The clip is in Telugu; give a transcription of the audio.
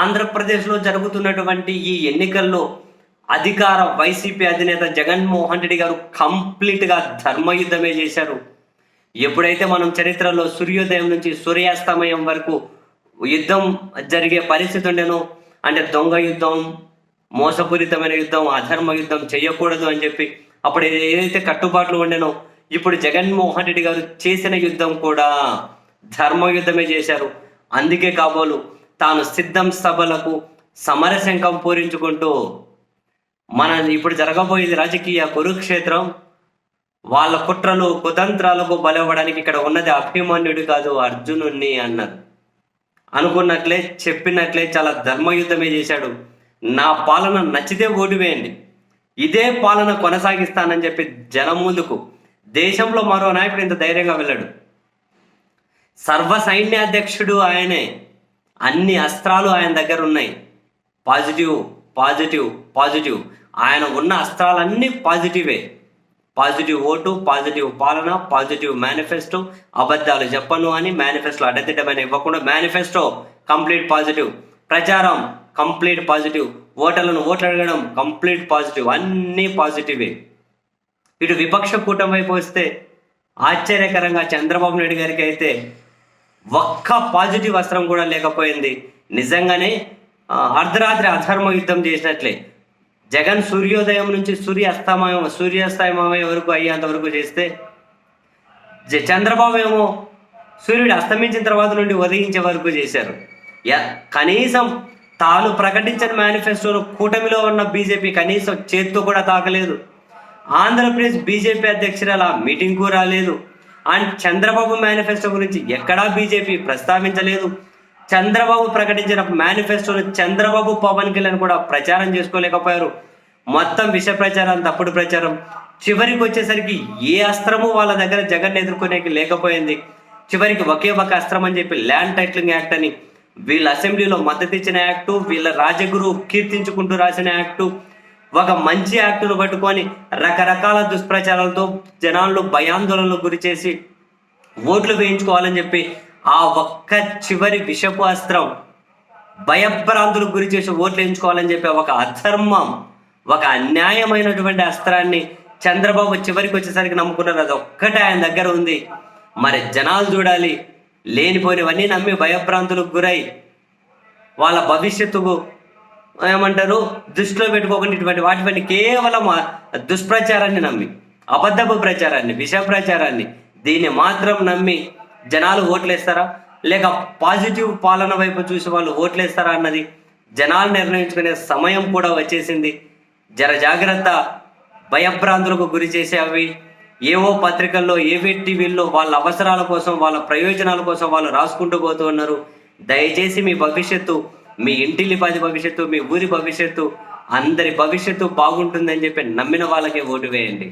ఆంధ్రప్రదేశ్లో జరుగుతున్నటువంటి ఈ ఎన్నికల్లో అధికార వైసీపీ అధినేత జగన్మోహన్ రెడ్డి గారు కంప్లీట్గా ధర్మయుద్ధమే చేశారు. ఎప్పుడైతే మనం చరిత్రలో సూర్యోదయం నుంచి సూర్యాస్తమయం వరకు యుద్ధం జరిగే పరిస్థితి ఉండేనో అంటే దొంగ యుద్ధం మోసపూరితమైన యుద్ధం అధర్మ యుద్ధం చేయకూడదు అని చెప్పి అప్పుడు ఏదైతే కట్టుబాట్లు ఉండేనో ఇప్పుడు జగన్మోహన్ రెడ్డి గారు చేసిన యుద్ధం కూడా ధర్మ యుద్ధమే చేశారు. అందుకే కాబోలు తాను సిద్ధం సభలకు సమరశంఖం పూరించుకుంటూ మన ఇప్పుడు జరగబోయేది రాజకీయ కురుక్షేత్రం. వాళ్ళ కుట్రలు కుతంత్రాలకు బలవడానికి ఇక్కడ ఉన్నది అభిమన్యుడు కాదు అర్జునుణ్ణి అన్నారు అనుకున్నట్లే చెప్పినట్లే చాలా ధర్మయుద్ధమే చేశాడు. నా పాలన నచ్చితే ఓటు వేయండి. ఇదే పాలన కొనసాగిస్తానని చెప్పి జనం ముందుకు దేశంలో మరో నాయకుడు ఇంత ధైర్యంగా వెళ్ళాడు. సర్వ సైన్యాధ్యక్షుడు ఆయనే. అన్ని అస్త్రాలు ఆయన దగ్గర ఉన్నాయి. Positive positive positive. ఆయన ఉన్న అస్త్రాలన్నీ పాజిటివే. పాజిటివ్ ఓటు పాజిటివ్ పాలన పాజిటివ్ మేనిఫెస్టో అబద్ధాలు చెప్పను అని మేనిఫెస్టో అడ్డదిడ్డమైన ఇవ్వకుండా మేనిఫెస్టో కంప్లీట్ పాజిటివ్. ప్రచారం కంప్లీట్ పాజిటివ్. ఓటర్లను ఓట్లు అడగడం కంప్లీట్ పాజిటివ్. అన్నీ పాజిటివే. ఇటు విపక్ష కూటమి వైపు వస్తే ఆశ్చర్యకరంగా చంద్రబాబు నాయుడు గారికి అయితే ఒక్క పాజిటివ్ అస్త్రం కూడా లేకపోయింది. నిజంగానే అర్ధరాత్రి అధర్మ యుద్ధం చేసినట్లే. జగన్ సూర్యోదయం నుంచి సూర్య అస్తమయం సూర్యాస్తమయం వరకు అయ్యేంత వరకు చేస్తే జ- చంద్రబాబు ఏమో సూర్యుడు అస్తమించిన తర్వాత నుండి ఉదయించే వరకు చేశారు. కనీసం తాను ప్రకటించిన మేనిఫెస్టోను కూటమిలో ఉన్న బీజేపీ కనీసం చేత్తో కూడా తాకలేదు. ఆంధ్రప్రదేశ్ బీజేపీ అధ్యక్షురాల మీటింగ్కు రాలేదు. అండ్ చంద్రబాబు మేనిఫెస్టో గురించి ఎక్కడా బీజేపీ ప్రస్తావించలేదు. చంద్రబాబు ప్రకటించిన మేనిఫెస్టోను చంద్రబాబు పవన్ కళ్యాణ్ కూడా ప్రచారం చేసుకోలేకపోయారు. మొత్తం విష ప్రచారం తప్పుడు ప్రచారం. చివరికి వచ్చేసరికి ఏ అస్త్రము వాళ్ళ దగ్గర జగన్ ఎదుర్కొనేకి లేకపోయింది. చివరికి ఒకే ఒక అస్త్రం అని చెప్పి ల్యాండ్ టైటిలింగ్ యాక్ట్ అని వీళ్ళ అసెంబ్లీలో మద్దతు ఇచ్చిన యాక్టు వీళ్ళ రాజగురు కీర్తించుకుంటూ రాసిన యాక్టు ఒక మంచి యాక్టును పట్టుకొని రకరకాల దుష్ప్రచారాలతో జనాలు భయాందోళనలకు గురి చేసి ఓట్లు వేయించుకోవాలని చెప్పి ఆ ఒక్క చివరి విషపు అస్త్రం భయభ్రాంతులకు గురి చేసి ఓట్లు వేయించుకోవాలని చెప్పి ఒక అధర్మం ఒక అన్యాయమైనటువంటి అస్త్రాన్ని చంద్రబాబు చివరికి వచ్చేసరికి నమ్ముకున్నారు. అది ఒక్కటే ఆయన దగ్గర ఉంది. మరి జనాలు చూడాలి. లేనిపోయినవన్నీ నమ్మి భయభ్రాంతులకు గురై వాళ్ళ భవిష్యత్తుకు ఏమంటారు? దృష్టిలో పెట్టుకోకుండా ఇటువంటి వాటిపైన కేవలం దుష్ప్రచారాన్ని నమ్మి అబద్ధపు ప్రచారాన్ని విష ప్రచారాన్ని దీన్ని మాత్రం నమ్మి జనాలు ఓట్లేస్తారా? లేక పాజిటివ్ పాలన వైపు చూసి వాళ్ళు ఓట్లేస్తారా అన్నది జనాలు నిర్ణయించుకునే సమయం కూడా వచ్చేసింది. జర జాగ్రత్త భయభ్రాంతులకు గురి చేసే అవి ఏవో పత్రికల్లో ఏవే టీవీల్లో వాళ్ళ అవసరాల కోసం వాళ్ళ ప్రయోజనాల కోసం వాళ్ళు రాసుకుంటూ పోతూ ఉన్నారు. దయచేసి మీ భవిష్యత్తు మీ ఇంటిల్లిపాది భవిష్యత్తు మీ ఊరి భవిష్యత్తు అందరి భవిష్యత్తు బాగుంటుందని చెప్పి నమ్మిన వాళ్ళకే ఓటు వేయండి.